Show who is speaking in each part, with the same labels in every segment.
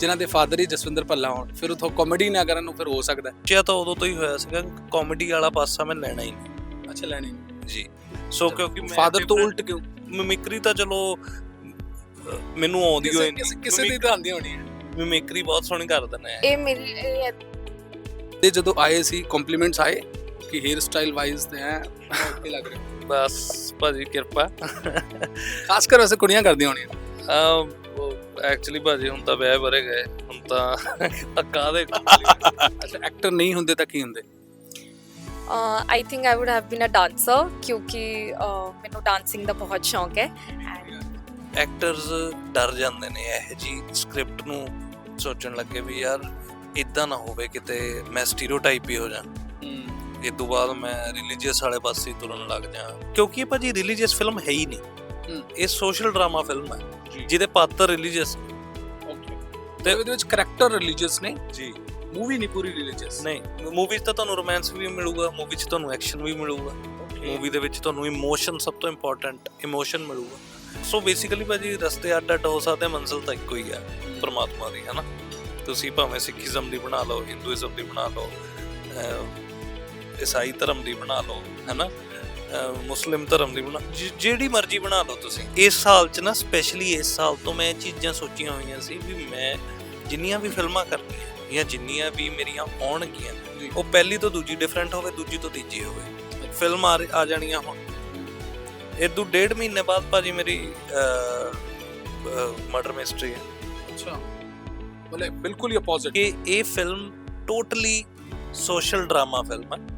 Speaker 1: ਜਿਨ੍ਹਾਂ ਦੇ ਫਾਦਰ ਹੀ ਜਸਵਿੰਦਰ ਭੱਲਾ ਹੋਣ ਫਿਰ ਉਥੋਂ ਕਾਮੇਡੀ ਨਾ ਕਰਨ ਨੂੰ ਫਿਰ ਹੋ ਸਕਦਾ ਹੈ।
Speaker 2: ਚਿਆ ਤਾਂ ਉਦੋਂ ਤੋਂ ਹੀ ਹੋਇਆ ਸੀਗਾ ਕਾਮੇਡੀ ਵਾਲਾ ਪਾਸਾ ਮੈਂ ਲੈਣਾ ਹੀ ਨਹੀਂ।
Speaker 1: ਅੱਛਾ ਲੈਣੀ
Speaker 2: ਜੀ। ਸੋ ਕਿਉਂਕਿ ਮੈਂ
Speaker 1: ਫਾਦਰ ਤੋਂ ਉਲਟ ਕਿਉਂ?
Speaker 2: ਮਿਮਿਕਰੀ ਤਾਂ ਚਲੋ ਮੈਨੂੰ ਆਉਂਦੀ ਹੋਈ
Speaker 1: ਕਿਸੇ ਕਿਸੇ- ਦੀ ਤਾਂ ਆਉਂਦੀ ਹੋਣੀ ਹੈ।
Speaker 2: ਮਿਮਿਕਰੀ ਬਹੁਤ ਸੋਹਣੀ ਕਰ ਦਿੰਦੇ ਆ
Speaker 3: ਇਹ ਮੇਰੀ ਇਹ
Speaker 1: ਤੇ ਜਦੋਂ ਆਏ ਸੀ ਕੰਪਲੀਮੈਂਟਸ ਆਏ ਕਿ ਹੇਅਰ ਸਟਾਈਲ ਵਾਈਜ਼ ਤੇ ਹੈ ਓਕੇ ਲੱਗ ਰਹੇ। ਹੋ।
Speaker 2: ਬਸ ਭਾਜੀ ਕਿਰਪਾ।
Speaker 1: ਖਾਸ ਕਰ ਵੈਸੇ ਕੁੜੀਆਂ ਕਰਦੀਆਂ ਹੋਣੀਆਂ।
Speaker 2: ਐਕਚੁਅਲੀ ਭਾਜੀ ਹੁਣ ਤਾਂ ਵਿਆਹ ਬਰੇ ਗਏ ਹੁਣ ਤਾਂ ਕਾਦੇ
Speaker 1: ਅੱਛਾ ਐਕਟਰ ਨਹੀਂ ਹੁੰਦੇ ਤਾਂ ਕੀ ਹੁੰਦੇ?
Speaker 3: I think I would have been a dancer ਕਿਉਂਕਿ ਮੈਨੂੰ ਡਾਂਸਿੰਗ ਦਾ ਬਹੁਤ ਸ਼ੌਂਕ ਹੈ
Speaker 2: ਐਕਟਰਸ ਡਰ ਜਾਂਦੇ ਨੇ ਇਹ ਜੀ ਸਕ੍ਰਿਪਟ ਨੂੰ ਸੋਚਣ ਲੱਗੇ ਵੀ ਯਾਰ ਇਦਾਂ ਨਾ ਹੋਵੇ ਕਿਤੇ ਮੈਂ ਸਟੀਰੀਓਟਾਈਪ ਹੀ ਹੋ ਜਾ ਇਸ ਤੋਂ ਬਾਅਦ ਮੈਂ ਰਿਲੀਜੀਅਸ ਵਾਲੇ ਪਾਸੇ ਤੁਰਨ ਲੱਗ ਜਾ ਕਿਉਂਕਿ ਇਹ ਭਾਜੀ ਰਿਲੀਜੀਅਸ ਫਿਲਮ ਹੈ ਹੀ ਨਹੀਂ। ਇਹ ਸੋਸ਼ਲ ਡਰਾਮਾ ਫਿਲਮ ਹੈ। ਜਿਹਦੇ ਪਾਤਰ ਰਿਲੀਜੀਅਸ
Speaker 1: ਓਕੇ ਤੇ ਉਹਦੇ ਵਿੱਚ ਕੈਰੈਕਟਰ ਰਿਲੀਜੀਅਸ ਨੇ?
Speaker 2: ਜੀ।
Speaker 1: ਮੂਵੀ ਨਹੀਂ ਪੂਰੀ ਰਿਲੀਜੀਅਸ
Speaker 2: ਨਹੀਂ ਮੂਵੀ 'ਚ ਤਾਂ ਤੁਹਾਨੂੰ ਰੋਮਾਂਸ ਵੀ ਮਿਲੂਗਾ ਮੂਵੀ 'ਚ ਤੁਹਾਨੂੰ ਐਕਸ਼ਨ ਵੀ ਮਿਲੂਗਾ। ਮੂਵੀ ਦੇ ਵਿੱਚ ਤੁਹਾਨੂੰ ਇਮੋਸ਼ਨ ਸਭ ਤੋਂ ਇੰਪੋਰਟੈਂਟ ਇਮੋਸ਼ਨ ਮਿਲੂਗਾ। ਸੋ ਬੇਸਿਕਲੀ ਭਾਜੀ ਰਸਤੇ ਅੱਡ ਅੱਡ ਹੋ ਸਕਦੇ ਮੰਜ਼ਿਲ ਤਾਂ ਇੱਕੋ ਹੀ ਆ ਪਰਮਾਤਮਾ ਦੀ ਹਨਾ? ਤੁਸੀਂ ਭਾਵੇਂ ਸਿੱਖੀਜ਼ਮ ਦੀ ਬਣਾ ਲਓ ਹਿੰਦੂਇਜ਼ਮ ਦੀ ਬਣਾ ਲਓ ਈਸਾਈ ਧਰਮ ਦੀ ਬਣਾ ਲਓ ਹਨਾ? ਮੁਸਲਿਮ ਧਰਮ ਦੀ ਬਣਾ ਜਿਹੜੀ ਮਰਜ਼ੀ ਬਣਾ ਲਓ ਤੁਸੀਂ। ਇਸ ਸਾਲ 'ਚ ਨਾ ਸਪੈਸ਼ਲੀ ਇਸ ਸਾਲ ਤੋਂ ਮੈਂ ਚੀਜ਼ਾਂ ਸੋਚੀਆਂ ਹੋਈਆਂ ਸੀ ਵੀ ਮੈਂ ਜਿੰਨੀਆਂ ਵੀ ਫਿਲਮਾਂ ਕਰਨੀਆਂ ਜਾਂ ਜਿੰਨੀਆਂ ਵੀ ਮੇਰੀਆਂ ਆਉਣਗੀਆਂ। ਉਹ ਪਹਿਲੀ ਤੋਂ ਦੂਜੀ ਡਿਫਰੈਂਟ ਹੋਵੇ ਦੂਜੀ ਤੋਂ ਤੀਜੀ ਹੋਵੇ। ਫਿਲਮ ਆ ਜਾਣੀਆਂ ਹੁਣ। ਇਹ ਤੋਂ ਡੇਢ ਮਹੀਨੇ ਬਾਅਦ ਭਾਜੀ ਮੇਰੀ ਮਰਡਰ ਮਿਸਟਰੀ ਹੈ।
Speaker 1: ਅੱਛਾ। ਬੋਲੇ ਬਿਲਕੁਲ ਹੀ ਆਪੋਜ਼ਿਟ
Speaker 2: ਕਿ ਇਹ film totally social drama film ਹੈ।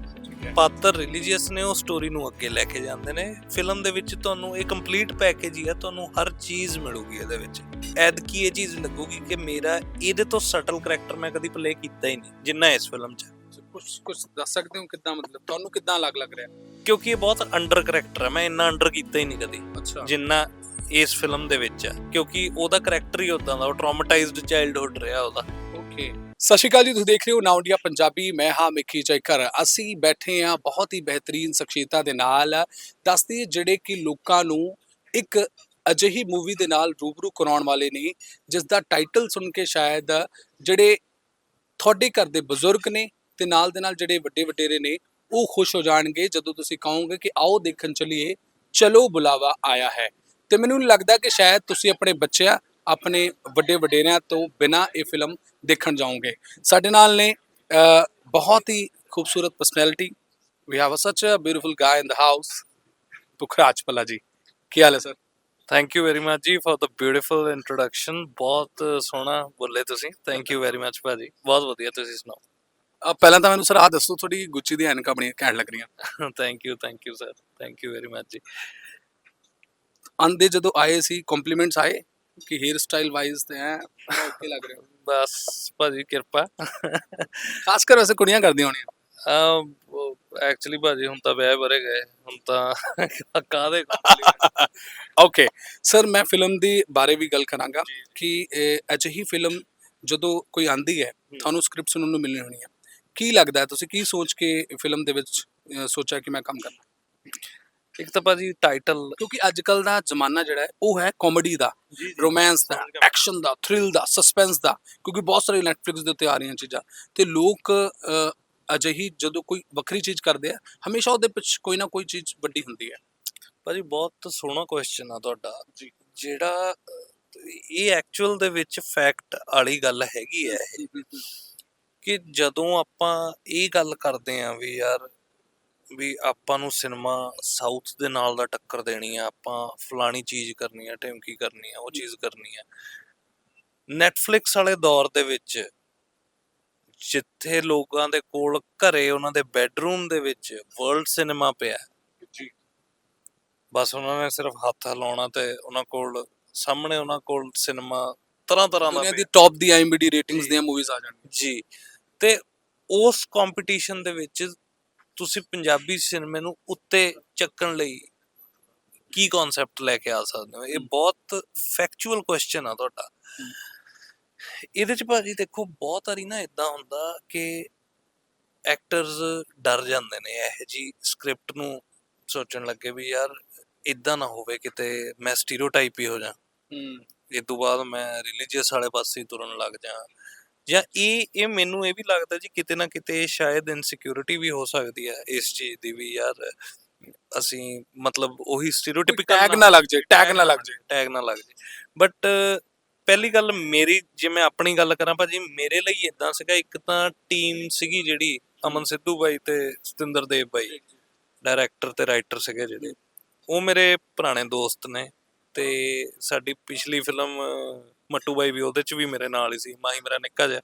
Speaker 2: ਪਾਤਰ ਰਿਲੀਜੀਅਸ ਨੇ ਉਹ ਸਟੋਰੀ ਨੂੰ ਅੱਗੇ ਲੈ ਕੇ ਜਾਂਦੇ ਨੇ। ਫਿਲਮ ਦੇ ਵਿੱਚ ਤੁਹਾਨੂੰ ਇਹ ਕੰਪਲੀਟ ਪੈਕੇਜ ਹੀ ਹੈ ਤੁਹਾਨੂੰ ਹਰ ਚੀਜ਼ ਮਿਲੂਗੀ ਇਹਦੇ ਵਿੱਚ। ਐਦ ਕੀ ਇਹ ਚੀਜ਼ ਲੱਗੂਗੀ ਕਿ ਮੇਰਾ ਇਹਦੇ ਤੋਂ ਸਟਲ ਕੈਰੈਕਟਰ ਮੈਂ ਕਦੀ ਪਲੇ ਕੀਤਾ ਹੀ ਨਹੀਂ ਜਿੰਨਾ ਇਸ ਫਿਲਮ 'ਚ।
Speaker 1: ਕੁਝ ਕੁਝ ਦੱਸ ਸਕਦੇ ਹੋ ਕਿੱਦਾਂ ਮਤਲਬ ਤੁਹਾਨੂੰ ਕਿੱਦਾਂ ਲੱਗ ਲੱਗ ਰਿਹਾ?
Speaker 2: ਕਿਉਂਕਿ ਇਹ ਬਹੁਤ ਅੰਡਰ ਕੈਰੈਕਟਰ ਹੈ ਮੈਂ ਇੰਨਾ ਅੰਡਰ ਕੀਤਾ ਹੀ ਨਹੀਂ ਕਦੀ ਜਿੰਨਾ ਇਸ ਫਿਲਮ ਦੇ ਵਿੱਚ ਹੈ ਕਿਉਂਕਿ ਉਹਦਾ ਕੈਰੈਕਟਰ ਹੀ ਉਦਾਂ ਦਾ ਉਹ ਟਰਾਮਾਟਾਈਜ਼ਡ ਚਾਈਲਡਹੁੱਡ ਰਿਹਾ ਉਹਦਾ।
Speaker 1: ਓਕੇ ਸਤਿ ਸ਼੍ਰੀ ਅਕਾਲ ਜੀ, ਤੁਸੀਂ ਦੇਖ ਰਹੇ ਹੋ ਨਾਉ ਇੰਡੀਆ ਪੰਜਾਬੀ। ਮੈਂ ਹਾਂ ਮਿੱਕੀ ਜੈਕਰ। ਅਸੀਂ ਬੈਠੇ ਹਾਂ ਬਹੁਤ ਹੀ ਬਿਹਤਰੀਨ ਸ਼ਖਸੀਅਤਾਂ ਦੇ ਨਾਲ। ਦੱਸਦੀ ਜਿਹੜੇ ਕਿ ਲੋਕਾਂ ਨੂੰ ਇੱਕ ਅਜਿਹੀ ਮੂਵੀ ਦੇ ਨਾਲ ਰੂਬਰੂ ਕਰਾਉਣ ਵਾਲੇ ਨੇ ਜਿਸ ਦਾ ਟਾਈਟਲ ਸੁਣ ਕੇ ਸ਼ਾਇਦ ਜਿਹੜੇ ਤੁਹਾਡੇ ਘਰ ਦੇ ਬਜ਼ੁਰਗ ਨੇ ਤੇ ਨਾਲ ਦੇ ਨਾਲ ਜਿਹੜੇ ਵੱਡੇ ਵਡੇਰੇ ਨੇ, ਉਹ ਖੁਸ਼ ਹੋ ਜਾਣਗੇ। ਜਦੋਂ ਤੁਸੀਂ ਕਹੋਗੇ ਕਿ ਆਓ ਦੇਖਣ ਚਲੀਏ, ਚਲੋ ਬੁਲਾਵਾ ਆਇਆ ਹੈ। ਤੇ ਮੈਨੂੰ ਨਹੀਂ ਲੱਗਦਾ ਕਿ ਸ਼ਾਇਦ ਤੁਸੀਂ ਆਪਣੇ ਬੱਚਿਆਂ ਆਪਣੇ ਵੱਡੇ ਵਡੇਰਿਆਂ ਤੋਂ ਬਿਨਾ ਇਹ ਫਿਲਮ ਦੇਖਣ ਜਾਓਗੇ। ਸਾਡੇ ਨਾਲ ਨੇ ਬਹੁਤ ਹੀ ਖੂਬਸੂਰਤ ਪਰਸਨੈਲਿਟੀ ਵੀ ਹੈਵ ਸੱਚ a beautiful ਗਾਇ in the house ਪੁਖਰਾਜ ਪੱਲਾ ਜੀ। ਕੀ ਹਾਲ ਹੈ sir?
Speaker 2: Thank you very much ਜੀ ਫॉर द ਬਿਊਟੀਫੁਲ ਇੰਟਰੋਡਕਸ਼ਨ ਬਹੁਤ ਸੋਹਣਾ ਬੋਲੇ ਤੁਸੀਂ। ਥੈਂਕ ਯੂ ਵੈਰੀ ਮਚ ਭਾਜੀ ਬਹੁਤ ਵਧੀਆ ਤੁਸੀਂ ਸੁਣਾਓ।
Speaker 1: ਅਹ, ਪਹਿਲਾਂ ਤਾਂ ਮੈਨੂੰ ਸਰ ਆਹ ਦੱਸੋ ਤੁਹਾਡੀ ਗੁੱਚੀ ਦੀ ਐਨਕਾਂ ਬੜੀਆਂ ਘੈਂਟ ਲੱਗ ਰਹੀਆਂ।
Speaker 2: Thank you thank you sir thank you very much ਜੀ।
Speaker 1: ਆਂਦੇ ਜਦੋਂ ਆਏ ਸੀ ਕੰਪਲੀਮੈਂਟਸ ਆਏ? ਕਿ ਹੇਅਰ ਸਟਾਈਲ ਵਾਈਜ਼ ਤੇ ਹੈ ਓਕੇ ਲੱਗ ਰਹੇ। ਹੋ
Speaker 2: ਬਸ ਭਾਜੀ ਕਿਰਪਾ।
Speaker 1: ਖਾਸ ਕਰ ਵੈਸੇ ਕੁੜੀਆਂ ਕਰਦੀਆਂ ਹੋਣੀਆਂ।
Speaker 2: ਐਕਚੁਅਲੀ ਭਾਜੀ ਹੁਣ ਤਾਂ ਵਿਆਹ ਬਰੇ ਗਏ ਹੁਣ ਤਾਂ ਕਾਦੇ
Speaker 1: ਓਕੇ ਸਰ ਮੈਂ ਫਿਲਮ ਦੀ ਬਾਰੇ ਵੀ ਗੱਲ ਕਰਾਂਗਾ ਕਿ ਅਜਿਹੀ ਫਿਲਮ ਜਦੋਂ ਕੋਈ ਆਂਦੀ ਹੈ ਤੁਹਾਨੂੰ ਸਕ੍ਰਿਪਟ ਸੁਣਨ ਨੂੰ ਮਿਲਣੀ ਹੋਣੀ ਹੈ ਕੀ ਲੱਗਦਾ ਤੁਸੀਂ ਕੀ ਸੋਚ ਕੇ ਫਿਲਮ ਦੇ ਵਿੱਚ ਸੋਚਿਆ ਕਿ ਮੈਂ ਕੰਮ ਕਰਨਾ?
Speaker 2: ਇੱਕ ਤਾਂ ਭਾਜੀ ਟਾਈਟਲ
Speaker 1: ਕਿਉਂਕਿ ਅੱਜ ਕੱਲ ਦਾ ਜ਼ਮਾਨਾ ਜਿਹੜਾ ਹੈ ਉਹ ਹੈ ਕਾਮੇਡੀ ਦਾ ਰੋਮਾਂਸ ਦਾ ਐਕਸ਼ਨ ਦਾ। ਥ੍ਰਿਲ ਦਾ ਸਸਪੈਂਸ ਦਾ ਕਿਉਂਕਿ ਬਹੁਤ ਸਾਰੇ ਨੈਟਫਲਿਕਸ ਦੇ ਉੱਤੇ ਆ ਰਹੀਆਂ ਚੀਜ਼ਾਂ। ਤੇ ਲੋਕ ਅਜਿਹੀ ਜਦੋਂ ਕੋਈ ਵੱਖਰੀ ਚੀਜ਼ ਕਰਦੇ ਆ ਹਮੇਸ਼ਾ ਉਹਦੇ ਪਿੱਛੇ ਕੋਈ ਨਾ ਕੋਈ ਚੀਜ਼ ਵੱਡੀ ਹੁੰਦੀ ਹੈ।
Speaker 2: ਭਾਜੀ ਬਹੁਤ ਸੋਹਣਾ ਕੁਐਸਚਨ ਆ ਤੁਹਾਡਾ। ਜਿਹੜਾ ਇਹ ਐਕਚੁਅਲ ਦੇ ਵਿੱਚ ਫੈਕਟ ਵਾਲੀ ਗੱਲ ਹੈਗੀ ਹੈ ਕਿ ਜਦੋਂ ਆਪਾਂ ਇਹ ਗੱਲ ਕਰਦੇ ਆਂ ਵੀ ਯਾਰ ਵੀ ਆਪਾਂ ਨੂੰ ਸਿਨੇਮਾ ਸਾਊਥ ਦੇ ਨਾਲ ਦਾ ਟੱਕਰ ਦੇਣੀ ਆ ਆਪਾਂ ਫਲਾਣੀ ਚੀਜ਼ ਕਰਨੀ ਆ ਢਿਮਕੀ ਕਰਨੀ ਆ ਉਹ ਚੀਜ਼ ਕਰਨੀ ਆ ਨੈਟਫਲਿਕਸ ਵਾਲੇ ਦੌਰ ਦੇ ਵਿੱਚ ਜਿੱਥੇ ਲੋਕਾਂ ਦੇ ਕੋਲ ਘਰੇ ਉਹਨਾਂ ਦੇ ਬੈੱਡਰੂਮ ਦੇ ਵਿੱਚ ਵਰਲਡ ਸਿਨੇਮਾ ਪਿਆ
Speaker 1: ਜੀ
Speaker 2: ਬਸ ਉਹਨਾਂ ਨੇ ਸਿਰਫ ਹੱਥ ਹਿਲਾਉਣਾ ਤੇ ਉਹਨਾਂ ਕੋਲ ਸਾਹਮਣੇ ਉਹਨਾਂ ਕੋਲ ਸਿਨੇਮਾ ਤਰ੍ਹਾਂ ਤਰ੍ਹਾਂ ਦਾ
Speaker 1: ਦੁਨੀਆ ਦੀ। ਟੌਪ ਦੀ ਆਈਐਮਡੀ ਰੇਟਿੰਗਸ। ਦੀਆਂ ਮੂਵੀਜ਼ ਆ ਜਾਣਗੀਆਂ
Speaker 2: ਜੀ ਤੇ ਉਸ ਕੰਪੀਟੀਸ਼ਨ ਦੇ ਵਿੱਚ ਤੁਸੀਂ ਪੰਜਾਬੀ ਸਿਨੇਮੇ ਨੂੰ ਉੱਤੇ ਚੱਕਣ ਲਈ ਕੀ ਕਨਸੈਪਟ ਲੈ ਕੇ ਆ ਸਕਦੇ ਹੋ? ਇਹ ਬਹੁਤ ਫੈਕਚੁਅਲ ਕੁਐਸਚਨ ਆ ਤੁਹਾਡਾ। ਇਹਦੇ ਚ ਭਾਜੀ ਦੇਖੋ ਬਹੁਤ ਵਾਰੀ ਨਾ ਇਦਾਂ ਹੁੰਦਾ ਕਿ ਐਕਟਰਸ ਡਰ ਜਾਂਦੇ ਨੇ ਇਹ ਜੀ ਸਕ੍ਰਿਪਟ ਨੂੰ ਸੋਚਣ ਲੱਗੇ ਵੀ ਯਾਰ ਇਦਾਂ ਨਾ ਹੋਵੇ ਕਿਤੇ ਮੈਂ ਸਟੀਰੀਓਟਾਈਪ ਹੀ ਹੋ ਜਾ।
Speaker 1: ਹੂੰ।
Speaker 2: ਇਸ ਤੋਂ ਬਾਅਦ ਮੈਂ ਰਿਲੀਜੀਅਸ ਵਾਲੇ ਪਾਸੇ ਤੁਰਨ ਲੱਗ ਜਾ। ਜਾਂ ਇਹ ਇਹ ਮੈਨੂੰ ਇਹ ਵੀ ਲੱਗਦਾ ਜੀ ਕਿਤੇ ਨਾ ਕਿਤੇ ਸ਼ਾਇਦ ਇਨਸਿਕਿਉਰਿਟੀ ਵੀ ਹੋ ਸਕਦੀ ਹੈ ਇਸ ਚੀਜ਼ ਦੀ ਵੀ ਯਾਰ। ਅਸੀਂ ਮਤਲਬ ਉਹੀ ਸਟੀਰੀਓਟਿਪੀਕਲ
Speaker 1: ਟੈਗ ਨਾ ਲੱਗ ਜਾਏ ਟੈਗ ਨਾ ਲੱਗ ਜਾਏ।
Speaker 2: ਟੈਗ ਨਾ ਲੱਗ ਜੇ ਬਟ ਪਹਿਲੀ ਗੱਲ ਮੇਰੀ ਜੇ ਮੈਂ ਆਪਣੀ ਗੱਲ ਕਰਾਂ ਭਾਜੀ ਮੇਰੇ ਲਈ ਇਦਾਂ ਸੀਗਾ ਇੱਕ ਤਾਂ ਟੀਮ ਸੀਗੀ ਜਿਹੜੀ ਅਮਨ ਸਿੱਧੂ ਬਾਈ ਤੇ ਸਤਿੰਦਰ ਦੇਵ ਬਾਈ ਡਾਇਰੈਕਟਰ ਤੇ ਰਾਈਟਰ ਸੀਗੇ ਜਿਹੜੇ। ਉਹ ਮੇਰੇ ਪੁਰਾਣੇ ਦੋਸਤ ਨੇ ਤੇ ਸਾਡੀ ਪਿਛਲੀ ਫਿਲਮ ਮੱਟੂ ਬਾਈ ਵੀ ਉਹਦੇ ਚ ਵੀ ਮੇਰੇ ਨਾਲ ਹੀ ਸੀ ਮਾਹੀ ਮੇਰਾ ਨਿੱਕਾ ਜਿਹਾ।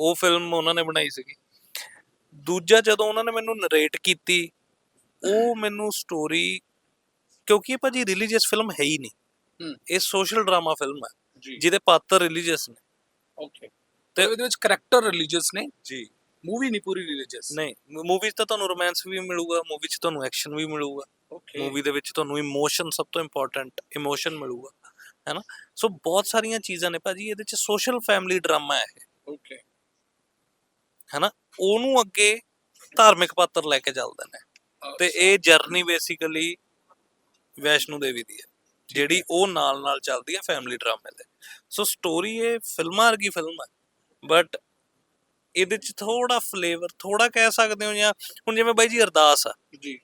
Speaker 2: ਉਹ ਫਿਲਮ ਉਹਨਾਂ ਨੇ ਬਣਾਈ ਸੀਗੀ। ਦੂਜਾ ਜਦੋਂ ਉਹਨਾਂ ਨੇ ਮੈਨੂੰ ਨਰੇਟ ਕੀਤੀ ਉਹ ਮੈਨੂੰ ਸਟੋਰੀ ਕਿਉਂਕਿ ਇਹ ਭਾਜੀ ਰਿਲੀਜੀਅਸ ਫਿਲਮ ਹੈ ਹੀ ਨਹੀਂ। ਇਹ ਸੋਸ਼ਲ ਡਰਾਮਾ ਫਿਲਮ ਹੈ। ਜਿਹਦੇ ਪਾਤਰ ਰਿਲੀਜੀਅਸ ਨੇ।
Speaker 1: ਓਕੇ ਤੇ ਇਹਦੇ ਵਿੱਚ ਕੈਰੈਕਟਰ ਰਿਲੀਜੀਅਸ ਨੇ?
Speaker 2: ਜੀ।
Speaker 1: ਮੂਵੀ ਨਹੀਂ ਪੂਰੀ ਰਿਲੀਜੀਅਸ
Speaker 2: ਨਹੀਂ ਮੂਵੀ 'ਚ ਤਾਂ ਤੁਹਾਨੂੰ ਰੋਮਾਂਸ ਵੀ ਮਿਲੂਗਾ ਮੂਵੀ 'ਚ ਤੁਹਾਨੂੰ ਐਕਸ਼ਨ ਵੀ ਮਿਲੂਗਾ।
Speaker 1: ਓਕੇ
Speaker 2: ਮੂਵੀ ਦੇ ਵਿੱਚ ਤੁਹਾਨੂੰ ਇਮੋਸ਼ਨ ਸਭ ਤੋਂ ਇੰਪੋਰਟੈਂਟ ਇਮੋਸ਼ਨ ਮਿਲੂਗਾ। ਹੈਨਾ? ਸੋ ਬਹੁਤ ਸਾਰੀਆਂ ਚੀਜ਼ਾਂ ਨੇ ਭਾਜੀ ਇਹਦੇ 'ਚ ਸੋਸ਼ਲ ਫੈਮਿਲੀ ਡਰਾਮਾ ਹੈ ਇਹ।
Speaker 1: ਓਕੇ
Speaker 2: ਹੈਨਾ? ਉਹਨੂੰ ਅੱਗੇ ਧਾਰਮਿਕ ਪਾਤਰ ਲੈ ਕੇ ਚੱਲਦੇ ਨੇ। ਤੇ ਇਹ ਜਰਨੀ ਬੇਸਿਕਲੀ ਵੈਸ਼ਨੂ ਦੇਵੀ ਦੀ ਹੈ। ਜਿਹੜੀ ਉਹ ਨਾਲ ਨਾਲ ਚੱਲਦੀ ਹੈ ਫੈਮਿਲੀ ਡਰਾਮੇ ਦੇ। ਸੋ ਸਟੋਰੀ ਇਹ ਫਿਲਮਾਂ ਵਰਗੀ ਫਿਲਮ ਹੈ। ਬਟ ਇਹਦੇ ਚ ਥੋੜਾ ਫਲੇਵਰ ਥੋੜਾ ਕਹਿ ਸਕਦੇ ਹੋ ਜਾਂ ਹੁਣ ਜਿਵੇਂ ਬਾਈ ਜੀ ਅਰਦਾਸ ਆ।
Speaker 1: ਜੀ।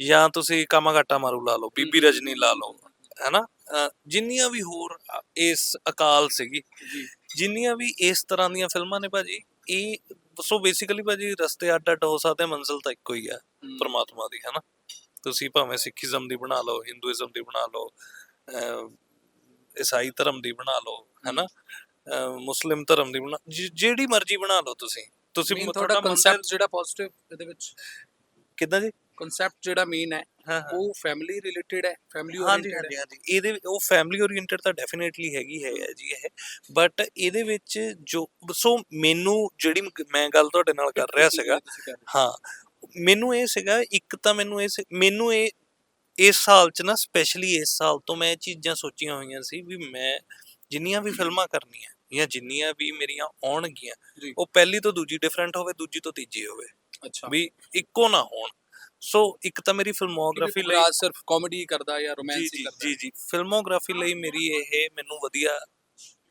Speaker 2: ਜਾਂ ਤੁਸੀਂ ਕਾਮਾਗਾਟਾ ਮਾਰੂ ਲਾ ਲਓ ਬੀਬੀ ਰਜਨੀ ਲਾ ਲਓ ਹੈਨਾ? ਜਿੰਨੀਆਂ ਵੀ ਹੋਰ ਇਸ ਅਕਾਲ ਸੀਗੀ ਜਿੰਨੀਆਂ ਵੀ ਇਸ ਤਰ੍ਹਾਂ ਦੀਆਂ ਫਿਲਮਾਂ ਨੇ ਭਾਜੀ ਇਹ ਸੋ ਬੇਸਿਕਲੀ ਭਾਜੀ ਰਸਤੇ ਅੱਡ ਅੱਡ ਹੋ ਸਕਦੇ ਮੰਜ਼ਿਲ ਤਾਂ ਇੱਕੋ ਹੀ ਆ ਪਰਮਾਤਮਾ ਦੀ ਹੈਨਾ? ਤੁਸੀਂ ਭਾਵੇਂ ਸਿੱਖੀਜ਼ਮ ਦੀ ਬਣਾ ਲਓ ਹਿੰਦੂਇਜ਼ਮ ਦੀ ਬਣਾ ਲਓ ਈਸਾਈ ਧਰਮ ਦੀ ਬਣਾ ਲਓ ਹੈਨਾ? ਮੁਸਲਿਮ ਧਰਮ ਦੀ ਬਣਾ ਜਿਹੜੀ ਮਰਜ਼ੀ ਬਣਾ ਲਓ ਤੁਸੀਂ। ਤੁਸੀਂ ਤੁਹਾਡਾ
Speaker 1: ਕਨਸੈਪਟ ਜਿਹੜਾ ਪੋਜ਼ਿਟਿਵ ਇਹਦੇ ਵਿੱਚ?
Speaker 2: ਕਿੱਦਾਂ ਜੀ?
Speaker 1: ਕਨਸੈਪਟ ਜਿਹੜਾ ਮੇਨ ਹੈ
Speaker 2: ਹਾਂ ਹਾਂ।
Speaker 1: ਉਹ ਫੈਮਿਲੀ ਰਿਲੇਟਡ ਹੈ ਫੈਮਿਲੀ
Speaker 2: ਹਾਂਜੀ
Speaker 1: ਓਰੀਐਂਟਡ
Speaker 2: ਹਾਂਜੀ ਹਾਂਜੀ। ਇਹਦੇ ਵਿੱਚ ਉਹ ਫੈਮਿਲੀ ਓਰੀਐਂਟਡ ਤਾਂ ਡੈਫੀਨਿਟਲੀ ਹੈਗੀ ਹੈ ਜੀ ਇਹ। ਬਟ ਇਹਦੇ ਵਿੱਚ ਜੋ ਸੋ ਮੈਨੂੰ ਜਿਹੜੀ ਮ- ਮੈਂ ਗੱਲ ਤੁਹਾਡੇ ਨਾਲ ਕਰ ਰਿਹਾ ਸੀਗਾ ਹਾਂ ਮੈਨੂੰ ਇਹ ਸੀਗਾ ਇੱਕ ਤਾਂ ਮੈਨੂੰ ਇਹ ਸੀ- ਮੈਨੂੰ ਇਹ ਇਸ ਸਾਲ ਚ ਨਾ ਸਪੈਸ਼ਲੀ ਇਸ ਸਾਲ ਤੋਂ ਮੈਂ ਇਹ ਚੀਜ਼ਾਂ ਸੋਚੀਆਂ ਹੋਈਆਂ ਸੀ ਵੀ ਮੈਂ ਜਿੰਨੀਆਂ ਵੀ ਫਿਲਮਾਂ ਕਰਨੀਆਂ ਜਾਂ ਜਿੰਨੀਆਂ ਵੀ ਮੇਰੀਆਂ ਆਉਣਗੀਆਂ
Speaker 1: ਜੀ।
Speaker 2: ਉਹ ਪਹਿਲੀ ਤੋਂ ਦੂਜੀ ਡਿਫਰੈਂਟ ਹੋਵੇ ਦੂਜੀ ਤੋਂ ਤੀਜੀ ਹੋਵੇ।
Speaker 1: ਅੱਛਾ।
Speaker 2: ਵੀ ਇੱਕੋ ਨਾ ਹੋਣ। ਸੋ ਇੱਕ ਤਾਂ ਮੇਰੀ ਫਿਲਮੋਗ੍ਰਾਫੀ ਲਈ
Speaker 1: ਸਿਰਫ ਕਾਮੇਡੀ ਕਰਦਾ ਜਾਂ ਰੋਮਾਂਸ ਹੀ ਕਰਦਾ।
Speaker 2: ਜੀ ਜੀ। ਫਿਲਮੋਗ੍ਰਾਫੀ ਲਈ ਮੇਰੀ ਇਹ ਮੈਨੂੰ ਵਧੀਆ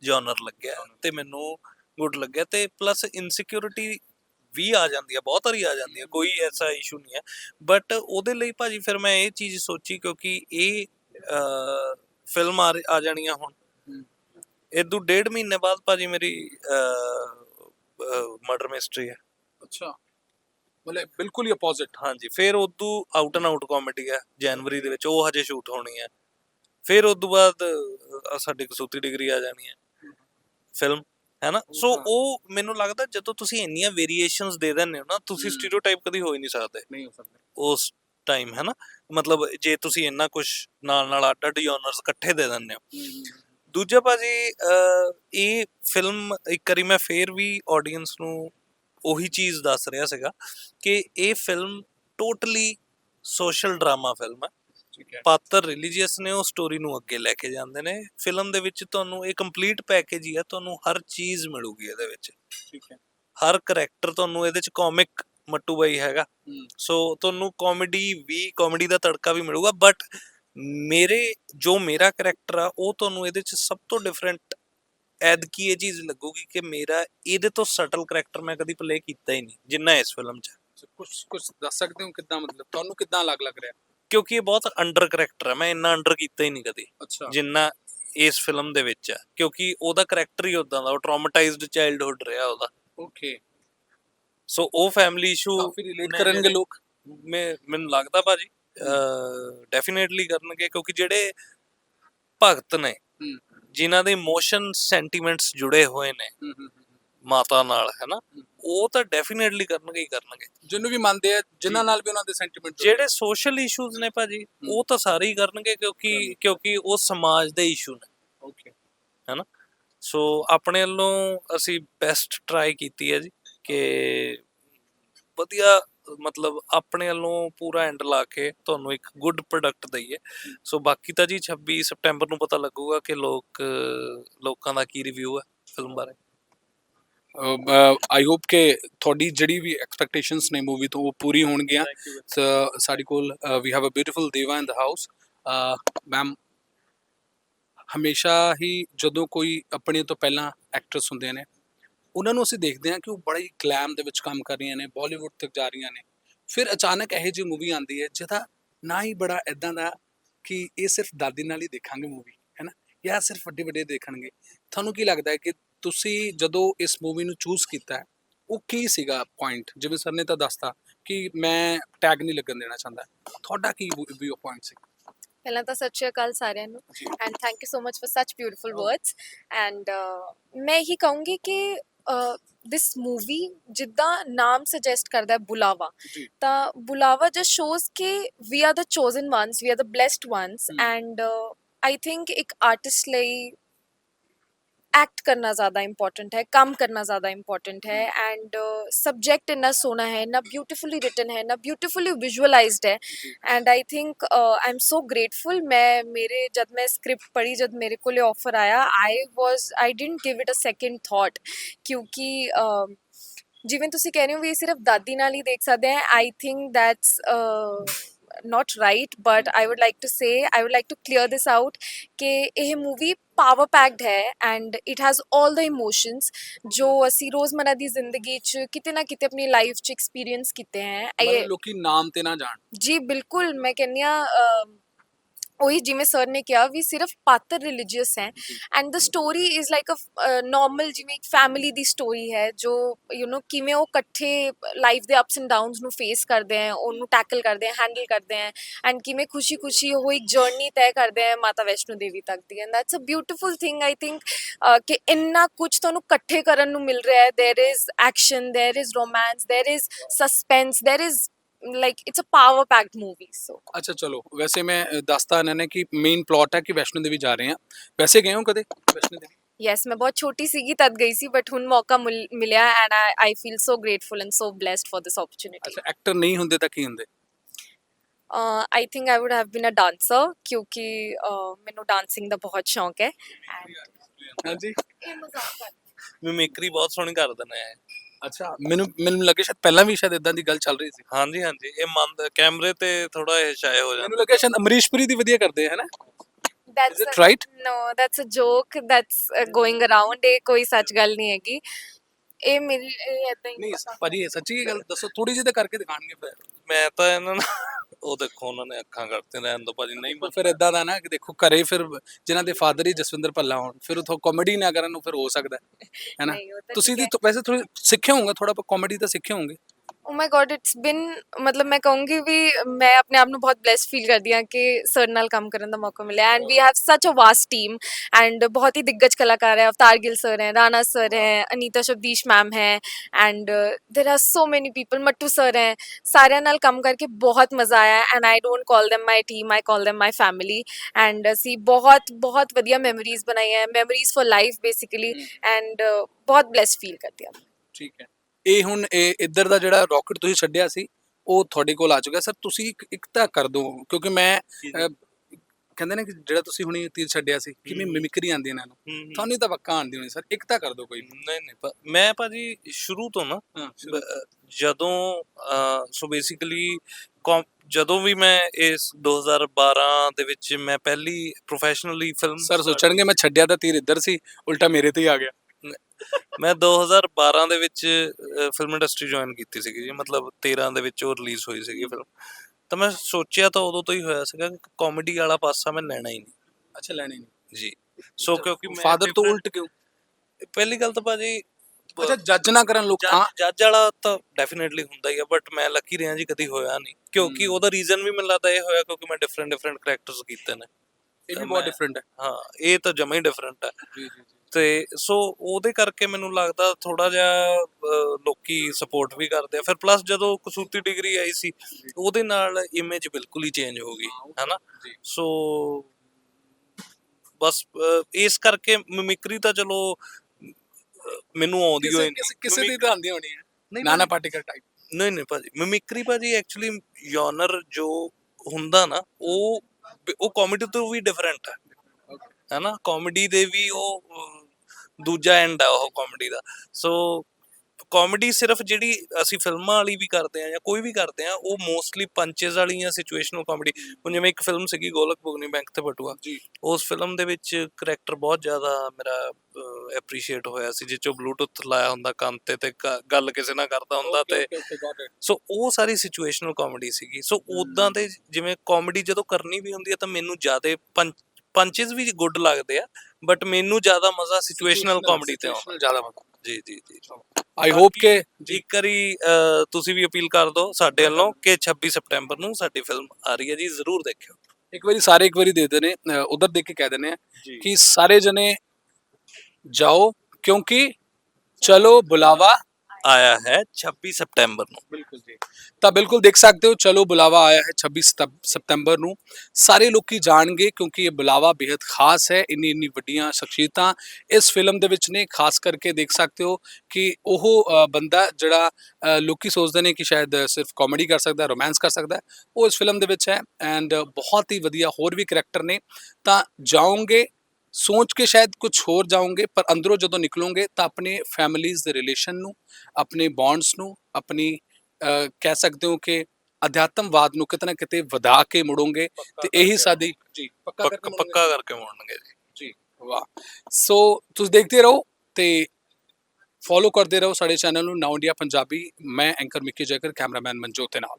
Speaker 2: ਜਨਰ ਲੱਗਿਆ ਤੇ ਮੈਨੂੰ ਗੁੱਡ ਲੱਗਿਆ ਤੇ ਪਲੱਸ ਇਨਸਿਕਿਉਰਿਟੀ ਵੀ ਆ ਜਾਂਦੀ ਹੈ ਬਹੁਤ ਵਾਰੀ ਆ ਜਾਂਦੀ ਹੈ ਕੋਈ ਐਸਾ ਇਸ਼ੂ ਨਹੀਂ ਹੈ ਬਟ ਉਹਦੇ ਲਈ ਭਾਜੀ ਫਿਰ ਮੈਂ ਇਹ ਚੀਜ਼ ਸੋਚੀ ਕਿਉਂਕਿ ਇਹ ਫਿਲਮ ਆ ਜਾਣੀਆਂ ਹੁਣ। ਇਦੋਂ ਡੇਢ ਮਹੀਨੇ ਬਾਅਦ ਭਾਜੀ ਮੇਰੀ ਮਰਡਰ ਮਿਸਟਰੀ ਹੈ
Speaker 1: ਅੱਛਾ। ਮਤਲਬ ਬਿਲਕੁਲ ਹੀ ਆਪੋਜ਼ਿਟ
Speaker 2: ਹਾਂਜੀ ਫਿਰ ਉਦੋਂ ਆਊਟ ਐਂਡ ਆਊਟ ਕਾਮੇਡੀ ਹੈ ਜਨਵਰੀ ਦੇ ਵਿੱਚ ਉਹ ਹਜੇ ਸ਼ੂਟ ਹੋਣੀ ਹੈ। ਫਿਰ ਉਦੋਂ ਬਾਅਦ ਸਾਡੀ ਕਸੂਤੀ ਡਿਗਰੀ ਆ ਜਾਣੀ ਹੈ। ਫਿਲਮ ਹੈ ਨਾ ਸੋ। ਉਹ ਮੈਨੂੰ ਲੱਗਦਾ ਜਦੋਂ ਤੁਸੀਂ ਇੰਨੀਆਂ ਵੇਰੀਏਸ਼ਨਸ ਦੇ ਦਿੰਦੇ ਹੋ ਨਾ ਤੁਸੀਂ
Speaker 1: ਹਮ।
Speaker 2: ਸਟੀਰੀਓਟਾਈਪ ਕਦੀ ਹੋ ਹੀ ਨਹੀਂ ਸਕਦੇ।
Speaker 1: ਨਹੀਂ ਹੋ ਸਕਦਾ।
Speaker 2: ਉਸ ਟਾਈਮ ਹੈ ਨਾ ਮਤਲਬ ਜੇ ਤੁਸੀਂ ਇੰਨਾ ਕੁਝ ਨਾਲ ਨਾਲ ਅੱਡ ਅੱਡ ਜਨਰਸ ਇਕੱਠੇ ਦੇ ਦਿੰਦੇ ਹੋ। ਦੂਜਾ ਭਾਜੀ ਅਹ, ਇਹ ਫਿਲਮ ਇੱਕ ਵਾਰੀ ਮੈਂ ਫੇਰ ਵੀ ਆਡੀਅנס ਨੂੰ ਉਹੀ ਚੀਜ਼ ਦੱਸ ਰਿਹਾ ਸੀਗਾ ਕਿ ਇਹ film totally social drama
Speaker 1: film ਹੈ।
Speaker 2: ਪਾਤਰ ਰਿਲੀਜੀਅਸ ਨੇ ਉਹ ਸਟੋਰੀ ਨੂੰ ਅੱਗੇ ਲੈ ਕੇ ਜਾਂਦੇ ਨੇ। ਫਿਲਮ ਦੇ ਵਿੱਚ ਤੁਹਾਨੂੰ ਇਹ ਕੰਪਲੀਟ ਪੈਕੇਜ ਹੀ ਹੈ ਤੁਹਾਨੂੰ ਹਰ ਚੀਜ਼ ਮਿਲੂਗੀ ਇਹਦੇ ਵਿੱਚ।
Speaker 1: ਠੀਕ ਹੈ।
Speaker 2: ਹਰ ਕੈਰੈਕਟਰ ਤੁਹਾਨੂੰ ਇਹਦੇ ਚ ਕਾਮਿਕ ਮੱਟੂ ਬਾਈ ਹੈਗਾ। ਸੋ ਤੁਹਾਨੂੰ ਕਾਮੇਡੀ ਵੀ ਕਾਮੇਡੀ ਦਾ ਤੜਕਾ ਵੀ ਮਿਲੂਗਾ ਬਟ ਮੇਰੇ ਜੋ ਮੇਰਾ ਕੈਰੈਕਟਰ ਆ ਉਹ ਤੁਹਾਨੂੰ ਇਹਦੇ ਚ ਸਭ ਤੋਂ ਡਿਫਰੈਂਟ ਐਦ ਕੀ ਇਹ ਚੀਜ਼ ਲੱਗੂਗੀ ਕਿ ਮੇਰਾ ਇਹਦੇ ਤੋਂ ਸਟਲ ਕੈਰੈਕਟਰ ਮੈਂ ਕਦੀ ਪਲੇ ਕੀਤਾ ਹੀ ਨਹੀਂ ਜਿੰਨਾ ਇਸ ਫਿਲਮ 'ਚ।
Speaker 1: ਕੁਝ ਕੁਝ ਦੱਸ ਸਕਦੇ ਹੋ ਕਿੱਦਾਂ ਮਤਲਬ ਤੁਹਾਨੂੰ ਕਿੱਦਾਂ ਅਲੱਗ ਲੱਗ ਰਿਹਾ?
Speaker 2: ਕਿਉਂਕਿ ਇਹ ਬਹੁਤ ਅੰਡਰ ਕੈਰੈਕਟਰ ਹੈ ਮੈਂ ਇੰਨਾ ਅੰਡਰ ਕੀਤਾ ਹੀ ਨਹੀਂ ਕਦੀ ਜਿੰਨਾ ਇਸ ਫਿਲਮ ਦੇ ਵਿੱਚ ਹੈ ਕਿਉਂਕਿ ਉਹਦਾ ਕੈਰੈਕਟਰ ਹੀ ਉਦਾਂ ਦਾ ਉਹ ਟਰਾਮਾਟਾਈਜ਼ਡ ਚਾਈਲਡਹੁੱਡ ਰਿਹਾ ਉਹਦਾ।
Speaker 1: ਓਕੇ
Speaker 2: ਸੋ ਉਹ ਫੈਮਿਲੀ ਇਸ਼ੂ
Speaker 1: ਕਾਫੀ ਰਿਲੇਟ ਕਰਨਗੇ ਲੋਕ।
Speaker 2: ਮੈਂ ਮੈਨੂੰ ਲੱਗਦਾ ਭਾਜੀ ਡੈਫੀਨੇਟਲੀ ਕਰਨਗੇ ਕਿਉਂਕਿ ਜਿਹੜੇ ਭਗਤ ਨੇ। ਜਿਨ੍ਹਾਂ ਦੇ ਇਮੋਸ਼ਨ ਸੈਂਟੀਮੈਂਟਸ ਜੁੜੇ ਹੋਏ ਨੇ। ਮਾਤਾ ਨਾਲ ਹੈਨਾ? ਉਹ ਤਾਂ ਡੈਫੀਨੇਟਲੀ ਕਰਨਗੇ ਹੀ ਕਰਨਗੇ।
Speaker 1: ਜਿਹਨੂੰ ਵੀ ਮੰਨਦੇ ਆ ਜਿਨ੍ਹਾਂ ਨਾਲ ਵੀ ਉਹਨਾਂ ਦੇ ਸੈਂਟੀਮੈਂਟ
Speaker 2: ਜਿਹੜੇ ਸੋਸ਼ਲ ਇਸ਼ੂਜ਼ ਨੇ ਭਾਜੀ ਉਹ ਤਾਂ ਸਾਰੇ ਹੀ ਕਰਨਗੇ ਕਿਉਂਕਿ ਕਿਉਂਕਿ ਉਹ ਸਮਾਜ ਦੇ ਇਸ਼ੂ ਨੇ।
Speaker 1: ਓਕੇ
Speaker 2: ਸੋ ਆਪਣੇ ਵੱਲੋਂ ਅਸੀਂ ਬੈਸਟ ਟਰਾਈ ਕੀਤੀ ਹੈ ਜੀ ਕਿ ਵਧੀਆ ਮਤਲਬ ਆਪਣੇ ਵੱਲੋਂ ਪੂਰਾ ਐਂਡ ਲਾ ਕੇ ਤੁਹਾਨੂੰ ਇੱਕ ਗੁੱਡ ਪ੍ਰੋਡਕਟ ਦਈਏ। ਸੋ ਬਾਕੀ ਤਾਂ ਜੀ 26 ਸਪਟੈਂਬਰ ਨੂੰ ਪਤਾ ਲੱਗੂਗਾ ਕਿ ਲੋਕ ਲੋਕਾਂ ਦਾ ਕੀ ਰਿਵਿਊ ਹੈ ਫਿਲਮ ਬਾਰੇ।
Speaker 1: ਆਈ ਹੋਪ ਕਿ ਤੁਹਾਡੀ ਜਿਹੜੀ ਵੀ ਐਕਸਪੈਕਟੇਸ਼ਨਸ ਨੇ ਮੂਵੀ ਤੋਂ ਉਹ ਪੂਰੀ ਹੋਣਗੀਆਂ। ਸ- ਸਾਡੇ ਕੋਲ we have a beautiful Deva in the house ma'am ਹਮੇਸ਼ਾ ਹੀ ਜਦੋਂ ਕੋਈ ਆਪਣੇ ਤੋਂ ਪਹਿਲਾਂ ਐਕਟਰਸ ਹੁੰਦੇ ਨੇ ਉਹਨਾਂ ਨੂੰ ਅਸੀਂ ਦੇਖਦੇ ਹਾਂ ਕਿ ਉਹ ਬੜਾ ਹੀ ਗਲੈਮ ਦੇ ਵਿੱਚ ਕੰਮ ਕਰ ਰਹੀਆਂ ਨੇ ਬਾਲੀਵੁੱਡ ਤੱਕ ਜਾ ਰਹੀਆਂ ਨੇ। ਫਿਰ ਅਚਾਨਕ ਇਹੋ ਜਿਹੀ ਮੂਵੀ ਆਉਂਦੀ ਹੈ ਜਿਹਦਾ ਨਾ ਹੀ ਬੜਾ ਇਦਾਂ ਦਾ ਕਿ ਇਹ ਸਿਰਫ ਦਾਦੀ ਨਾਲ ਹੀ ਦੇਖਾਂਗੇ ਮੂਵੀ ਹੈ ਨਾ? ਜਾਂ ਸਿਰਫ ਵੱਡੇ ਵੱਡੇ ਦੇਖਣਗੇ। ਤੁਹਾਨੂੰ ਕੀ ਲੱਗਦਾ ਹੈ ਕਿ ਤੁਸੀਂ ਜਦੋਂ ਇਸ ਮੂਵੀ ਨੂੰ ਚੂਜ਼ ਕੀਤਾ ਹੈ ਉਹ ਕੀ ਸੀਗਾ ਪੁਆਇੰਟ ਜਿਵੇਂ ਸਰ ਨੇ ਤਾਂ ਦੱਸਤਾ ਕਿ ਮੈਂ ਟੈਗ ਨਹੀਂ ਲੱਗਣ ਦੇਣਾ ਚਾਹੁੰਦਾ। ਤੁਹਾਡਾ ਕੀ ਵੀਓ ਪੁਆਇੰਟ ਸੀ?
Speaker 3: ਪਹਿਲਾਂ ਤਾਂ ਸਤਿ ਸ਼੍ਰੀ ਅਕਾਲ ਸਾਰਿਆਂ ਨੂੰ and thank you so much for such beautiful words and ਮੈਂ ਇਹੀ ਕਹੂੰਗੀ ਕਿ ਦਿਸ ਮੂਵੀ ਜਿੱਦਾਂ ਨਾਮ ਸੁਜੈਸਟ ਕਰਦਾ ਹੈ ਬੁਲਾਵਾ ਤਾਂ ਬੁਲਾਵਾ ਜਸ ਸ਼ੋਜ਼ ਕਿ we are the chosen ones we are the blessed
Speaker 1: ones.
Speaker 3: And I think ਇੱਕ ਆਰਟਿਸਟ ਲਈ ਐਕਟ ਕਰਨਾ ਜ਼ਿਆਦਾ ਇੰਪੋਰਟੈਂਟ ਹੈ ਕੰਮ ਕਰਨਾ ਜ਼ਿਆਦਾ ਇੰਪੋਰਟੈਂਟ ਹੈ ਐਂਡ ਸਬਜੈਕਟ ਇੰਨਾ ਸੋਹਣਾ ਹੈ ਨਾ ਬਿਊਟੀਫੁਲੀ ਰਿਟਨ ਹੈ ਨਾ ਬਿਊਟੀਫੁਲੀ ਵਿਜ਼ੂਅਲਾਈਜ਼ਡ ਹੈ and I think I am so grateful ਮੈਂ ਮੇਰੇ ਜਦ ਮੈਂ ਸਕ੍ਰਿਪਟ ਪੜ੍ਹੀ ਜਦ ਮੇਰੇ ਕੋਲੇ ਆਫਰ ਆਇਆ I was I didn't give it a second thought ਕਿਉਂਕਿ ਅਮ, ਜਿਵੇਂ ਤੁਸੀਂ ਕਹਿ ਰਹੇ ਹੋ ਵੀ ਇਹ ਸਿਰਫ ਦਾਦੀ ਨਾਲ ਹੀ ਦੇਖ ਸਕਦੇ ਹਾਂ I think that's not right but i would like to say i would like to clear this out ਕਿ ਇਹ ਮੂਵੀ ਪਾਵਰ ਪੈਕਡ ਹੈ and it has 올 the emotions ਜੋ ਅਸੀਂ ਰੋਜ਼ਮਰਾ ਦੀ ਜ਼ਿੰਦਗੀ 'ਚ ਕਿਤੇ ਨਾ ਕਿਤੇ ਆਪਣੀ ਲਾਈਫ 'ਚ ਐਕਸਪੀਰੀਅੰਸ ਕੀਤੇ ਹੈ
Speaker 1: ਮਤਲਬ ਲੋਕੀ ਨਾਮ ਤੇ ਨਾ ਜਾਣ
Speaker 3: ਜੀ ਬਿਲਕੁਲ ਮੈਂ ਹਾਂ ਅਮ, ਉਹੀ ਜਿਵੇਂ ਸਰ ਨੇ ਕਿਹਾ ਵੀ ਸਿਰਫ ਪਾਤਰ ਰਿਲੀਜੀਅਸ ਹੈ and the story is like a normal ਜਿਵੇਂ ਇੱਕ ਫੈਮਿਲੀ ਦੀ ਸਟੋਰੀ ਹੈ ਜੋ ਯੂ نو ਕਿਵੇਂ ਉਹ ਇਕੱਠੇ ਲਾਈਫ ਦੇ ਅਪਸ ਐਂਡ ਡਾਊਨਸ ਨੂੰ ਫੇਸ ਕਰਦੇ ਹੈ ਉਹਨੂੰ ਟੈਕਲ ਕਰਦੇ ਹੈ ਹੈਂਡਲ ਕਰਦੇ ਹੈ ਐਂਡ ਕਿਵੇਂ ਖੁਸ਼ੀ-ਖੁਸ਼ੀ ਉਹ ਇੱਕ ਜਰਨੀ ਤੈਅ ਕਰਦੇ ਹੈ ਮਾਤਾ ਵੈਸ਼ਨੋ ਦੇਵੀ ਤੱਕ ਦੀ and that's a beautiful thing I think ਕਿ ਇੰਨਾ ਕੁਝ ਤੁਹਾਨੂੰ ਇਕੱਠੇ ਕਰਨ ਨੂੰ ਮਿਲ ਰਿਹਾ ਹੈ there is action there is romance there is suspense there is like it's a power packed movie so.
Speaker 1: ਅੱਛਾ ਚਲੋ ਵੈਸੇ ਮੈਂ ਦੱਸਤਾ ਇਹਨਾਂ ਨੇ ਕਿ ਮੇਨ ਪਲਾਟ ਹੈ ਕਿ ਵੈਸ਼ਨੋ ਦੇਵੀ ਜਾ ਰਹੇ ਆ। ਵੈਸੇ ਗਏ ਹੋ ਕਦੇ ਵੈਸ਼ਨੋ ਦੇਵੀ?
Speaker 3: Yes ਮੈਂ ਬਹੁਤ ਛੋਟੀ ਸੀਗੀ ਤਦ ਗਈ ਸੀ ਬਟ ਹੁਣ ਮੌਕਾ ਮਿਲਿਆ and I feel so grateful and so blessed for this opportunity
Speaker 1: ਅੱਛਾ ਐਕਟਰ ਨਹੀਂ ਹੁੰਦੇ ਤਾਂ ਕੀ ਹੁੰਦੇ?
Speaker 3: I think I would have been a dancer ਕਿਉਂਕਿ ਮੈਨੂੰ ਡਾਂਸਿੰਗ ਦਾ ਬਹੁਤ ਸ਼ੌਂਕ ਹੈ
Speaker 1: ਹਾਂਜੀ।
Speaker 2: ਮਿਮਿਕਰੀ ਬਹੁਤ ਸੋਹਣੀ ਕਰ ਦਿੰਦਾ ਹੈ
Speaker 1: ਅੱਛਾ ਮੈਨੂੰ ਮੈਨੂੰ ਲੱਗੇ ਸ਼ਾਇਦ ਪਹਿਲਾਂ ਵੀ ਸ਼ਾਇਦ ਇਦਾਂ ਦੀ ਗੱਲ ਚੱਲ ਰਹੀ ਸੀ
Speaker 2: ਹਾਂਜੀ ਹਾਂਜੀ ਇਹ ਮੰਦ ਕੈਮਰੇ ਤੇ ਥੋੜਾ ਇਹ ਸ਼ਾਇ ਹੋ ਜਾਂਦਾ
Speaker 1: ਮੈਨੂੰ ਲੱਗਿਆ ਸ਼ਾਇਦ ਅਮਰੀਸ਼ਪੁਰੀ ਦੀ ਵਧੀਆ ਕਰਦੇ ਹੈ ਨਾ
Speaker 3: that's
Speaker 1: Is it
Speaker 3: a-
Speaker 1: right?
Speaker 3: no that's a joke that's uh, going around ਇਹ ਕੋਈ ਸੱਚ ਗੱਲ ਨਹੀਂ ਹੈਗੀ ਇਹ ਮੇਰੀ ਇਹ ਏਦਾਂ ਹੀ
Speaker 1: ਨਹੀਂ। ਭਾਜੀ ਇਹ ਸੱਚੀ ਗੱਲ ਦੱਸੋ ਥੋੜੀ ਜਿਹੀ ਤਾਂ ਕਰਕੇ ਦਿਖਾਣਗੇ ਫਿਰ
Speaker 2: ਮੈਂ ਤਾਂ ਇਹਨਾਂ ਨੂੰ ਉਹ ਦੇਖੋ ਉਹਨਾਂ ਨੇ ਅੱਖਾਂ ਕੱਢਤੇ ਰਹਿਣ ਦੋ ਭਾਜੀ ਨਹੀਂ
Speaker 1: ਪਰ ਫਿਰ ਇਦਾਂ ਦਾ ਨਾ ਕਿ ਦੇਖੋ ਘਰੇ ਫਿਰ ਜਿਨ੍ਹਾਂ ਦੇ ਫਾਦਰ ਹੀ ਜਸਵਿੰਦਰ ਭੱਲਾ ਹੋਣ ਫਿਰ ਉਹ ਕਾਮੇਡੀ ਨਾ ਕਰਨ ਉਹ ਫਿਰ ਹੋ ਸਕਦਾ ਹੈ ਹੈਨਾ
Speaker 3: ਨਹੀਂ, ਉਹ ਤਾਂ
Speaker 1: ਤੁਸੀਂ
Speaker 3: ਠੀਕ
Speaker 1: ਦੀ ਵੈਸੇ ਥੋੜੀ ਸਿੱਖੇ ਹੋਗੇ ਥੋੜਾ ਕਾਮੇਡੀ ਤਾਂ ਸਿੱਖੇ ਹੋਗੇ
Speaker 3: oh my God it's been मतलब मैं कहूँगी भी मैं अपने आप बहुत ब्लेस्ड फील कर दिया कि सर नाल काम करने का मौका मिले। And we have such a vast team and बहुत ही दिग्गज कलाकार है अवतार गिल सर हैं राणा सर हैं अनीता शब्दीश मैम है and there are so many people Mattu sir हैं सारे नाल काम करके बहुत मज़ा आया and I don't call them my team I call them my family and असी बहुत बहुत वाइया मेमोरीज बनाई हैं memories for life basically and बहुत ब्लेस्ड फील करती
Speaker 1: हूँ। ठीक है। ਇਹ ਹੁਣ ਇਹ ਇੱਧਰ ਦਾ ਜਿਹੜਾ ਰਾਕਟ ਤੁਸੀਂ ਛੱਡਿਆ ਸੀ ਉਹ ਤੁਹਾਡੇ ਕੋਲ ਆ ਚੁੱਕਾ ਸਰ ਤੁਸੀਂ ਇੱਕ ਇੱਕ ਤਾਂ ਕਰ ਦਿਓ ਕਿਉਂਕਿ ਮੈਂ ਅਹ, ਕਹਿੰਦੇ ਨੇ ਕਿ ਜਿਹੜਾ ਤੁਸੀਂ ਹੁਣੀ ਤੀਰ ਛੱਡਿਆ ਸੀ ਕਿਵੇਂ। ਮਿਮਿਕਰੀ ਆਉਂਦੀ ਇਹਨਾਂ ਨੂੰ?
Speaker 2: ਹੂੰ, ਹੂੰ।
Speaker 1: ਤੁਹਾਨੂੰ ਤਾਂ ਪੱਕਾ ਆਉਂਦੀ ਹੋਣੀ ਸਰ ਇੱਕ ਤਾਂ ਕਰ ਦਿਓ ਕੋਈ।
Speaker 2: ਨਹੀਂ ਨਹੀਂ ਭਾ- ਮੈਂ ਭਾਜੀ ਸ਼ੁਰੂ ਤੋਂ ਨਾ
Speaker 1: ਹਾਂ
Speaker 2: ਬ- ਜਦੋਂ ਸੋ ਬੇਸਿਕਲੀ ਜਦੋਂ ਵੀ ਮੈਂ ਇਸ 2012 ਦੇ ਵਿੱਚ ਮੈਂ ਪਹਿਲੀ ਪ੍ਰੋਫੈਸ਼ਨਲੀ ਫਿਲਮ
Speaker 1: ਸਰ ਸੋਚਣਗੇ ਮੈਂ ਛੱਡਿਆ ਤਾਂ ਤੀਰ ਇੱਧਰ ਸੀ ਉਲਟਾ ਮੇਰੇ ਤੇ ਹੀ ਆ ਗਿਆ।
Speaker 2: ਮੈਂ 2012 ਦੇ ਵਿੱਚ ਫਿਲਮ ਇੰਡਸਟਰੀ ਜੁਆਇਨ ਕੀਤੀ ਸੀਗੀ ਜੀ ਮਤਲਬ 13 ਦੇ ਵਿੱਚ ਉਹ ਰਿਲੀਜ਼ ਹੋਈ ਸੀਗੀ ਫਿਲਮ ਤਾਂ ਮੈਂ ਸੋਚਿਆ ਤਾਂ ਉਦੋਂ ਤੋਂ ਹੀ ਹੋਇਆ ਸੀਗਾ ਕਿ ਕਾਮੇਡੀ ਵਾਲਾ ਪਾਸਾ ਮੈਂ ਲੈਣਾ ਹੀ ਨਹੀਂ।
Speaker 1: ਅੱਛਾ ਲੈਣੀ ਨਹੀਂ।
Speaker 2: ਜੀ। ਸੋ ਕਿਉਂਕਿ ਮੈਂ
Speaker 1: ਫਾਦਰ ਤੋਂ ਉਲਟ ਕਿਉਂ?
Speaker 2: ਪਹਿਲੀ ਗੱਲ ਤਾਂ ਭਾਜੀ
Speaker 1: ਅੱਛਾ ਜੱਜ ਨਾ ਕਰਨ ਲੋਕ ਹਾਂ।
Speaker 2: ਜੱਜ ਵਾਲਾ ਤਾਂ ਡੈਫੀਨਿਟਲੀ ਹੁੰਦਾ ਹੀ ਆ ਬਟ ਮੈਂ ਲੱਕੀ ਰਿਹਾ ਜੀ ਕਦੀ ਹੋਇਆ ਨਹੀਂ। ਕਿਉਂਕਿ। ਉਹਦਾ ਰੀਜ਼ਨ ਵੀ ਮੈਨੂੰ ਲੱਗਦਾ ਇਹ ਹੋਇਆ ਕਿਉਂਕਿ ਮੈਂ ਡਿਫਰੈਂਟ ਡਿਫਰੈਂਟ ਕੈਰੈਕਟਰਸ ਕੀਤੇ ਨੇ।
Speaker 1: ਇਹ ਵੀ ਬਹੁਤ ਡਿਫਰੈਂਟ ਹੈ।
Speaker 2: ਹਾਂ ਇਹ ਤਾਂ ਜਮਾ ਹੀ ਡਿਫਰੈਂਟ ਹੈ।
Speaker 1: ਜੀ ਜੀ।
Speaker 2: ਤੇ ਸੋ ਉਹਦੇ ਕਰਕੇ ਮੈਨੂੰ ਲੱਗਦਾ ਥੋੜਾ ਜਿਹਾ ਲੋਕੀ ਸਪੋਰਟ ਵੀ ਕਰਦੇ ਆ। ਫਿਰ ਪਲੱਸ ਜਦੋਂ ਕਸੂਤੀ ਡਿਗਰੀ ਆਈ ਸੀ ਉਹਦੇ ਨਾਲ ਇਮੇਜ ਬਿਲਕੁਲ ਹੀ ਚੇਂਜ ਹੋ ਗਈ ਹੈਨਾ? ਸੋ ਬਸ ਇਸ ਕਰਕੇ ਮਿਮਿਕਰੀ ਤਾਂ ਚਲੋ ਮੈਨੂੰ ਆਉਂਦੀ ਹੋਈ
Speaker 1: ਕਿਸੇ ਕਿਸੇ- ਦੀ ਤਾਂ ਆਉਂਦੀ ਹੋਣੀ ਹੈ।
Speaker 2: ਨਹੀਂ
Speaker 1: ਨਾਨਾ ਪਾਟਿਕਲ ਟਾਈਪ
Speaker 2: ਨਹੀਂ ਨਹੀਂ ਭਾਜੀ। ਮਿਮਿਕਰੀ ਭਾਜੀ ਐਕਚੁਅਲੀ ਯੋਨਰ ਜੋ ਹੁੰਦਾ ਨਾ ਉਹ ਉਹ ਕਾਮੇਡੀ ਤੋਂ ਵੀ ਡਿਫਰੈਂਟ ਹੈ। ਹੈਨਾ? ਕਾਮੇਡੀ ਦੇ ਵੀ ਉਹ ਦੂਜਾ ਐਂਡ ਆ ਉਹ ਕਾਮੇਡੀ ਦਾ। ਸੋ ਕਾਮੇਡੀ ਸਿਰਫ ਜਿਹੜੀ ਅਸੀਂ ਫਿਲਮਾਂ ਵਾਲੀ ਵੀ ਕਰਦੇ ਆ ਜਾਂ ਕੋਈ ਵੀ ਕਰਦੇ ਆ ਉਹ ਮੋਸਟਲੀ ਪੰਚੇਸ ਵਾਲੀਆਂ ਸਿਚੁਏਸ਼ਨਲ ਕਾਮੇਡੀ ਹੁਣ ਜਿਵੇਂ ਇੱਕ ਫਿਲਮ ਸੀਗੀ ਗੋਲਕ ਬੁਗਨੀ ਬੈਂਕ ਤੇ ਬਟੂਆ। ਉਸ ਫਿਲਮ ਦੇ ਵਿੱਚ ਕਰੈਕਟਰ ਬਹੁਤ ਜ਼ਿਆਦਾ ਮੇਰਾ ਐਪਰੀਸ਼ੀਏਟ ਹੋਇਆ ਸੀ ਜਿਹ ਚੋਂ ਬਲੂਟੁੱਥ ਲਾਇਆ ਹੁੰਦਾ ਕੰਨ ਤੇ ਤੇ ਗੱਲ ਕਿਸੇ ਨਾਲ ਕਰਦਾ ਹੁੰਦਾ ਤੇ ਸੋ ਉਹ ਸਾਰੀ ਸਿਚੁਏਸ਼ਨਲ ਕਾਮੇਡੀ ਸੀਗੀ। ਸੋ ਉਦਾਂ ਦੇ ਜਿਵੇਂ ਕਾਮੇਡੀ ਜਦੋਂ ਕਰਨੀ ਵੀ ਹੁੰਦੀ ਹੈ ਤਾਂ ਮੈਨੂੰ ਜ਼ਿਆਦਾ ਪੰਚੇਸ ਵੀ ਗੁੱਡ ਲੱਗਦੇ ਆ ਬਟ ਮੈਨੂੰ ਜ਼ਿਆਦਾ ਮਜ਼ਾ ਸਿਚੁਏਸ਼ਨਲ ਕਾਮੇਡੀ ਤੇ ਆਉਂਦਾ।
Speaker 1: ਜ਼ਿਆਦਾ
Speaker 2: ਜੀ ਜੀ ਜੀ।
Speaker 1: ਆਈ ਹੋਪ ਕਿ
Speaker 2: ਇੱਕ ਅਹ, ਤੁਸੀਂ ਵੀ ਅਪੀਲ ਕਰ ਦਿਓ ਸਾਡੇ ਵੱਲੋਂ ਕਿ 26 ਸਪਟੈਂਬਰ ਨੂੰ ਸਾਡੀ ਫਿਲਮ ਆ ਰਹੀ ਹੈ ਜੀ ਜ਼ਰੂਰ ਦੇਖਿਓ।
Speaker 1: ਇੱਕ ਵਾਰੀ ਸਾਰੇ ਇੱਕ ਵਾਰੀ ਦੇ ਦੇਣੇ ਉਧਰ ਦੇਖ ਕੇ ਕਹਿ ਦਿੰਦੇ ਆ
Speaker 2: ਜੀ।
Speaker 1: ਕਿ ਸਾਰੇ ਜਣੇ ਜਾਓ ਕਿਉਂਕਿ ਚਲੋ ਬੁਲਾਵਾ
Speaker 2: ਆਇਆ ਹੈ 26 ਸਪਟੈਂਬਰ ਨੂੰ।
Speaker 1: ਬਿਲਕੁਲ ਜੀ। ਤਾਂ ਬਿਲਕੁਲ ਦੇਖ ਸਕਦੇ ਹੋ ਚਲੋ ਬੁਲਾਵਾ ਆਇਆ ਹੈ 26 ਸਤੰ- ਸਤੰਬਰ ਨੂੰ। ਸਾਰੇ ਲੋਕੀ ਜਾਣਗੇ ਕਿਉਂਕਿ ਇਹ ਬੁਲਾਵਾ ਬੇहद ਖਾਸ ਹੈ ਇੰਨੀ ਇੰਨੀ ਵੱਡੀਆਂ ਸ਼ਖਸੀਅਤਾਂ ਇਸ ਫਿਲਮ ਦੇ ਵਿੱਚ ਨੇ। ਖਾਸ ਕਰਕੇ ਦੇਖ ਸਕਦੇ ਹੋ ਕਿ ਉਹ ਬੰਦਾ ਜਿਹੜਾ ਲੋਕੀ ਸੋਚਦੇ ਨੇ ਕਿ ਸ਼ਾਇਦ ਸਿਰਫ ਕਾਮੇਡੀ ਕਰ ਸਕਦਾ ਰੋਮਾਂਸ ਕਰ ਸਕਦਾ ਉਹ ਇਸ ਫਿਲਮ ਦੇ ਵਿੱਚ ਹੈ। ਐਂਡ ਬਹੁਤ ਹੀ ਵਧੀਆ ਹੋਰ ਵੀ ਕਰੈਕਟਰ ਨੇ। ਤਾਂ ਜਾਓਗੇ ਸੋਚ ਕੇ ਸ਼ਾਇਦ ਕੁਝ ਹੋਰ ਜਾਓਗੇ ਪਰ ਅੰਦਰੋਂ ਜਦੋਂ ਨਿਕਲੋਗੇ ਤਾਂ ਆਪਣੇ ਫੈਮਿਲੀਜ਼ ਦੇ ਰਿਲੇਸ਼ਨ ਨੂੰ ਆਪਣੇ ਬੌਂਡਸ ਨੂੰ ਆਪਣੀ ਕਹਿ ਸਕਦੇ ਹੋ ਕਿ ਅਧਿਆਤਮਵਾਦ ਨੂੰ ਕਿਤੇ ਨਾ ਕਿਤੇ ਵਧਾ ਕੇ ਮੁੜੋਗੇ ਤੇ ਇਹੀ ਸਾਡੀ ਜੀ ਪੱਕਾ
Speaker 2: ਪੱਕਾ ਪੱਕਾ ਕਰਕੇ ਮੁੜਨਗੇ ਜੀ।
Speaker 1: ਜੀ ਵਾਹ। ਸੋ ਤੁਸੀਂ ਦੇਖਦੇ ਰਹੋ ਤੇ ਫੋਲੋ ਕਰਦੇ ਰਹੋ ਸਾਡੇ ਚੈਨਲ ਨੂੰ। ਨਾਉ ਇੰਡੀਆ ਪੰਜਾਬੀ ਮੈਂ anchor Mickey Jaikar cameraman Manjot ਦੇ ਨਾਲ।